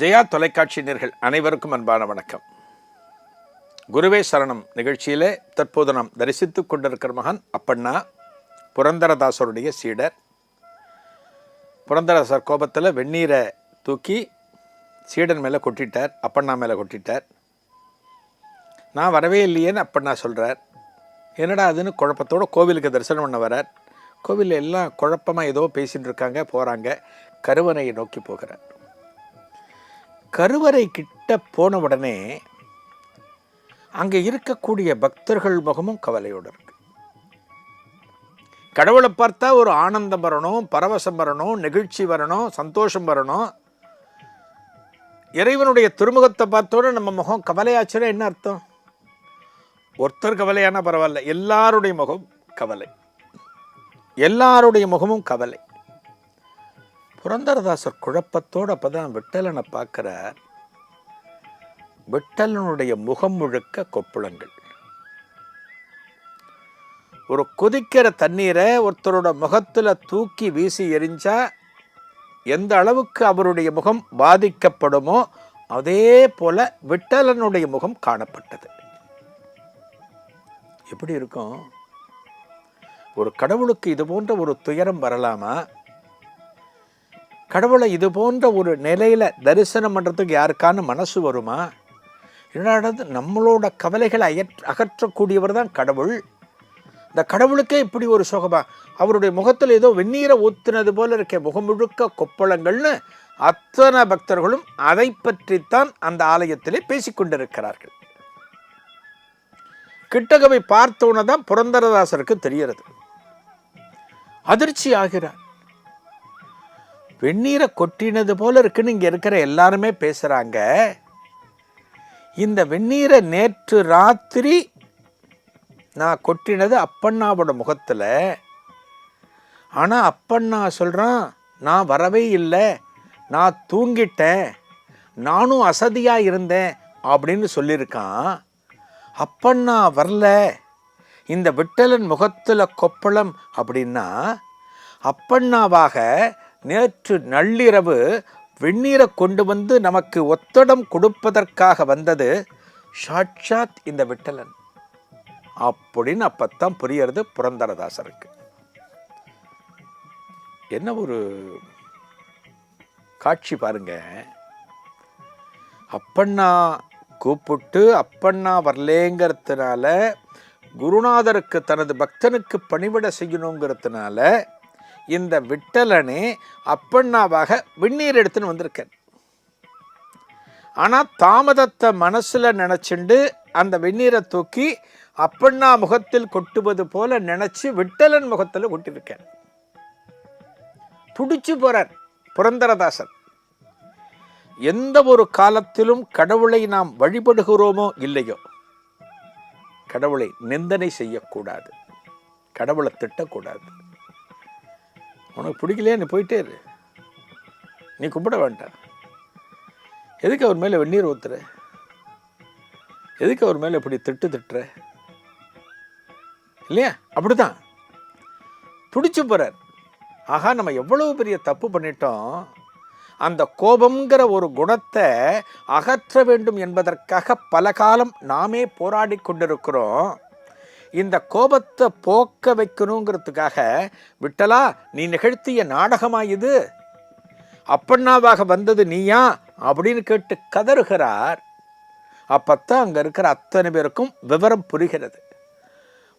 ஜெயா தொலைக்காட்சி நேர்கள் அனைவருக்கும் அன்பான வணக்கம். குருவே சரணம் நிகழ்ச்சியிலே தற்போது நாம் தரிசித்துக் கொண்டிருக்கிற மகன் அப்பண்ணா புரந்தரதாசருடைய சீடர். புரந்தரதாசர் கோபத்தில் வெந்நீரை தூக்கி சீடன் மேலே கொட்டிட்டார் அப்பண்ணா மேலே கொட்டிட்டார். நான் வரவே இல்லையேன்னு அப்பண்ணா சொல்கிறார் என்னடா அதுன்னு குழப்பத்தோடு கோவிலுக்கு தரிசனம் பண்ண வரார். கோவிலில் எல்லாம் குழப்பமாக ஏதோ பேசிகிட்டு இருக்காங்க போகிறாங்க கருவறையை நோக்கி போகிறார். கருவறை கிட்ட போன உடனே அங்கே இருக்கக்கூடிய பக்தர்கள் முகமும் கவலையோடு இருக்கு. கடவுளை பார்த்தா ஒரு ஆனந்தம் வரணும் பரவசம் வரணும் நெகிழ்ச்சி வரணும் சந்தோஷம் வரணும். இறைவனுடைய திருமுகத்தை பார்த்தோட நம்ம முகம் கவலையாச்சுன்னா என்ன அர்த்தம்? ஒருத்தர் கவலையானா பரவாயில்ல எல்லாருடைய முகம் கவலை. எல்லாருடைய முகமும் கவலை. புரந்தரதாசர் குழப்பத்தோடு அப்போ தான் விட்டலனை பார்க்குறார் விட்டலனுடைய முகம் முழுக்க கொப்புளங்கள். ஒரு கொதிக்கிற தண்ணீரை ஒருத்தரோட முகத்தில் தூக்கி வீசி எரிஞ்சா எந்த அளவுக்கு அவருடைய முகம் பாதிக்கப்படுமோ அதே போல விட்டலனுடைய முகம் காணப்பட்டது. எப்படி இருக்கும்? ஒரு கடவுளுக்கு இது போன்ற ஒரு துயரம் வரலாமா? கடவுளை இது போன்ற ஒரு நிலையில் தரிசனம் பண்ணுறதுக்கு யாருக்கான மனசு வருமா? என்னடாது நம்மளோட கவலைகளை அயற் அகற்றக்கூடியவர் தான் கடவுள். இந்த கடவுளுக்கே இப்படி ஒரு சுகமா? அவருடைய முகத்தில் ஏதோ வெந்நீரை ஊத்துனது போல இருக்க முகம் முழுக்க கொப்பளங்கள்னு அத்தனை பக்தர்களும் அதை பற்றித்தான் அந்த ஆலயத்திலே பேசிக்கொண்டிருக்கிறார்கள் கிட்டகவை பார்த்தவுடனே தான் புரந்தரதாசருக்கு தெரிகிறது. அதிர்ச்சி ஆகிறார். வெந்நீரை கொட்டினது போல இருக்குன்னு இங்கே இருக்கிற எல்லாருமே பேசுகிறாங்க இந்த வெந்நீரை நேற்று ராத்திரி நான் கொட்டினது அப்பண்ணாவோட முகத்தில். ஆனால் அப்பண்ணா சொல்கிறான் நான் வரவே இல்லை நான் தூங்கிட்டேன் நானும் அசதியாக இருந்தேன் அப்படின்னு சொல்லியிருக்கான். அப்பண்ணா வரல. இந்த விட்டலன் முகத்தில் கொப்பளம் அப்படின்னா அப்பண்ணாவாக நேற்று நள்ளிரவு வெந்நீரை கொண்டு வந்து நமக்கு ஒத்தடம் கொடுப்பதற்காக வந்தது சாட்சாத் இந்த விட்டலன். அப்படின்னு அப்பத்தான் புரியறது புரந்தரதாசருக்கு. என்ன ஒரு காட்சி பாருங்க. அப்பண்ணா கூப்பிட்டு அப்பண்ணா வரலேங்கிறதுனால குருநாதருக்கு தனது பக்தனுக்கு பணிவிட செய்யணுங்கிறதுனால இந்த விட்டலனே அப்பண்ணாவாக வெந்நீர் எடுத்துன்னு வந்திருக்கேன் ஆனால் தாமதத்தை மனசில் நினச்சிண்டு அந்த வெந்நீரை தூக்கி அப்பண்ணா முகத்தில் கொட்டுவது போல நினச்சி விட்டலன் முகத்தில் கொட்டியிருக்கேன் துடிச்சு போகிறார் புரந்தரதாசன் எந்த ஒரு காலத்திலும் கடவுளை நாம் வழிபடுகிறோமோ இல்லையோ? கடவுளை நிந்தனை செய்யக்கூடாது. கடவுளை திட்டக்கூடாது. உனக்கு பிடிக்கலையே? நீ போயிட்டே இரு. நீ கும்பிட வேண்டாம். எதுக்கு அவர் மேலே வெந்நீர் ஊத்துற? எதுக்கு அவர் மேலே இப்படி திட்டு திட்டுற? இல்லையா? அப்படிதான் துடிச்சு போகிறார் ஆகா நம்ம எவ்வளவு பெரிய தப்பு பண்ணிட்டோம். அந்த கோபங்கிற ஒரு குணத்தை அகற்ற வேண்டும் என்பதற்காக பல காலம் நாமே போராடி கொண்டிருக்கிறோம். இந்த கோபத்தை போக்க வைக்கணுங்கிறதுக்காக விட்டலா நீ நிகழ்த்திய நாடகமா இது? அப்பண்ணாவாக வந்தது நீயா? அப்படின்னு கேட்டு கதறுகிறார். அப்பத்தான் அங்கே இருக்கிற அத்தனை பேருக்கும் விவரம் புரிகிறது.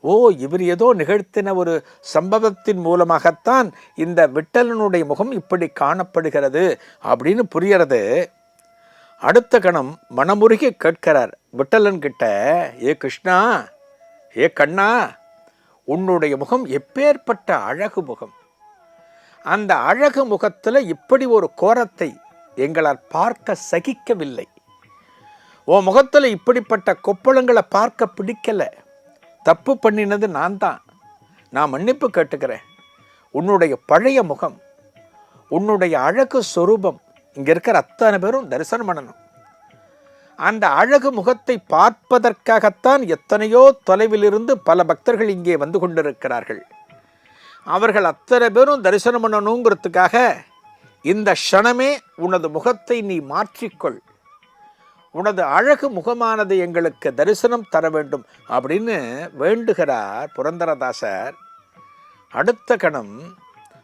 ஓ இவர் ஏதோ நிகழ்த்தின ஒரு சம்பவத்தின் மூலமாகத்தான் இந்த விட்டலனுடைய முகம் இப்படி காணப்படுகிறது அப்படின்னு புரியறது. அடுத்த கணம் மனமுருகி கேட்கிறார் விட்டலன் கிட்ட ஏ கிருஷ்ணா ஏ கண்ணா உன்னுடைய முகம் எப்பேற்பட்ட அழகு முகம்? அந்த அழகு முகத்தில் இப்படி ஒரு கோரத்தை எங்களால் பார்க்க சகிக்கவில்லை. உன் முகத்தில் இப்படிப்பட்ட கொப்பளங்களை பார்க்க பிடிக்கலை. தப்பு பண்ணினது நான் தான். நான் மன்னிப்பு கேட்டுக்கிறேன். உன்னுடைய பழைய முகம் உன்னுடைய அழகு சொரூபம் இங்கே இருக்கிற அத்தனை பேரும் தரிசனம் பண்ணணும். அந்த அழகு முகத்தை பார்ப்பதற்காகத்தான் எத்தனையோ தொலைவிலிருந்து பல பக்தர்கள் இங்கே வந்து கொண்டிருக்கிறார்கள். அவர்கள் அத்தனை பேரும் தரிசனம் பண்ணணுங்கிறதுக்காக இந்த க்ஷணமே உனது முகத்தை நீ மாற்றிக்கொள். உனது அழகு முகமானது எங்களுக்கு தரிசனம் தர வேண்டும் அப்படின்னு வேண்டுகிறார் புரந்தரதாசர். அடுத்த கணம்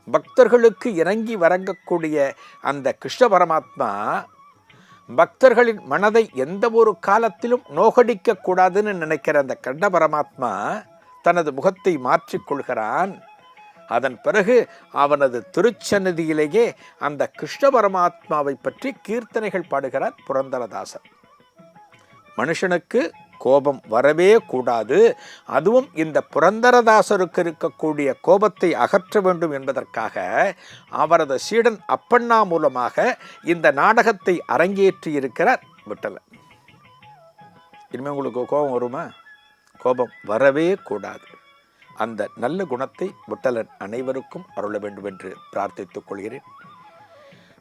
பக்தர்களுக்கு இறங்கி வரங்கக்கூடிய அந்த கிருஷ்ண பரமாத்மா பக்தர்களின் மனதை எந்த ஒரு காலத்திலும் நோகடிக்க கூடாதுன்னு நினைக்கிற அந்த கண்ட பரமாத்மா தனது முகத்தை மாற்றிக்கொள்கிறான் அதன் பிறகு அவனது திருச்சந்நிதியிலேயே அந்த கிருஷ்ண பரமாத்மாவை பற்றி கீர்த்தனைகள் பாடுகிறார் புரந்தரதாசர். மனுஷனுக்கு கோபம் வரவே கூடாது. அதுவும் இந்த புரந்தரதாசருக்கு இருக்கக்கூடிய கோபத்தை அகற்ற வேண்டும் என்பதற்காக அவரது சீடன் அப்பண்ணா மூலமாக இந்த நாடகத்தை அரங்கேற்றி இருக்கிறார் விட்டல. இனிமே உங்களுக்கு கோபம் வருமா? கோபம் வரவே கூடாது. அந்த நல்ல குணத்தை விட்டலன் அனைவருக்கும் அருள வேண்டும் என்று பிரார்த்தித்துக் கொள்கிறேன்.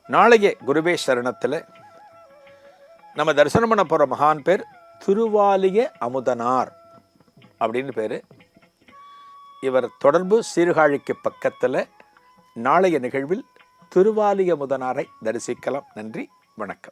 நாளைய குருவே சரணத்தில் நம்ம தரிசனம் பண்ண போகிற மகான் பேர் திருவாலிய அமுதனார் அப்படின்னு பேர். இவர் தொடர்பு சீர்காழிக்கு பக்கத்தில் நாளைய நிகழ்வில் திருவாலிய முதனாரை தரிசிக்கலாம். நன்றி வணக்கம்.